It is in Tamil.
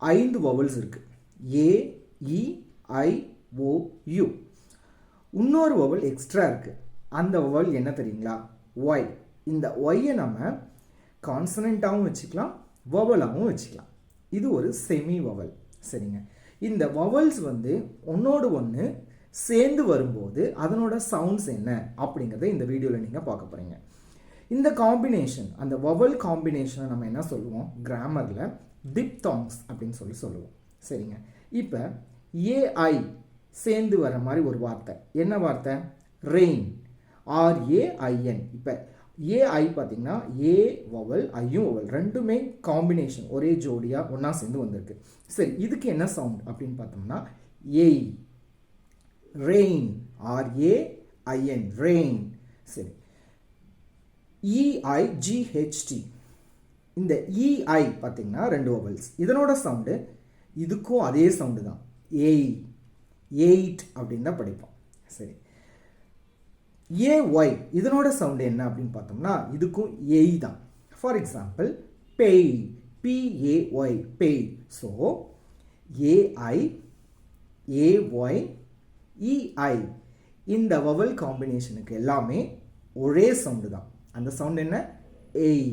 ஐந்து வவல்ஸ் இருக்குது A E I O U இன்னொரு வவல் எக்ஸ்ட்ரா இருக்குது அந்த வவல் என்ன தெரியுங்களா? ஒய் இந்த ஒய்யை நம்ம கான்சனண்ட்டாகவும் வச்சுக்கலாம் வவலாகவும் வச்சுக்கலாம். இது ஒரு செமி வவல் சரிங்க. இந்த வவல்ஸ் வந்து ஒன்னோடு ஒன்று சேர்ந்து வரும்போது அதனோட சவுண்ட்ஸ் என்ன? அப்படிங்கிறத இந்த வீடியோவில் நீங்கள் பார்க்க போகிறீங்க இந்த காம்பினேஷன் அந்த வவல் காம்பினேஷனை நம்ம என்ன சொல்லுவோம்? கிராமரில் டிப்தாங்ஸ் அப்படின்னு சொல்லி சொல்லுவோம். சரிங்க. இப்போ ஏஐ சேர்ந்து வர மாதிரி ஒரு வார்த்தை. என்ன வார்த்தை? ரெயின் ஆர்ஏஐஎன் இப்போ ஏஐ பார்த்தீங்கன்னா ஏ வவல் ஐயும் வவல் ரெண்டுமே காம்பினேஷன் ஒரே ஜோடியாக ஒன்றா சேர்ந்து வந்திருக்கு. சரி இதுக்கு என்ன சவுண்ட் அப்படின்னு பார்த்தோம்னா ஏய் rain R A I N rain சரி. E I G H T இந்த e, இஐ பார்த்தீங்கன்னா ரெண்டு ஓவல்ஸ் இதனோட சவுண்டு இதுக்கும் அதே சவுண்டு தான். ஏய் எயிட் அப்படின்னு தான் படிப்போம். சரி. ஏஒய் இதனோட சவுண்டு என்ன அப்படின்னு பார்த்தோம்னா இதுக்கும் ஏய் தான். For example pay P A Y pay so A I A Y E I இந்த வவல் காம்பினேஷனுக்கு எல்லாமே ஒரே சவுண்டு தான். அந்த சவுண்ட் என்ன? ஏய்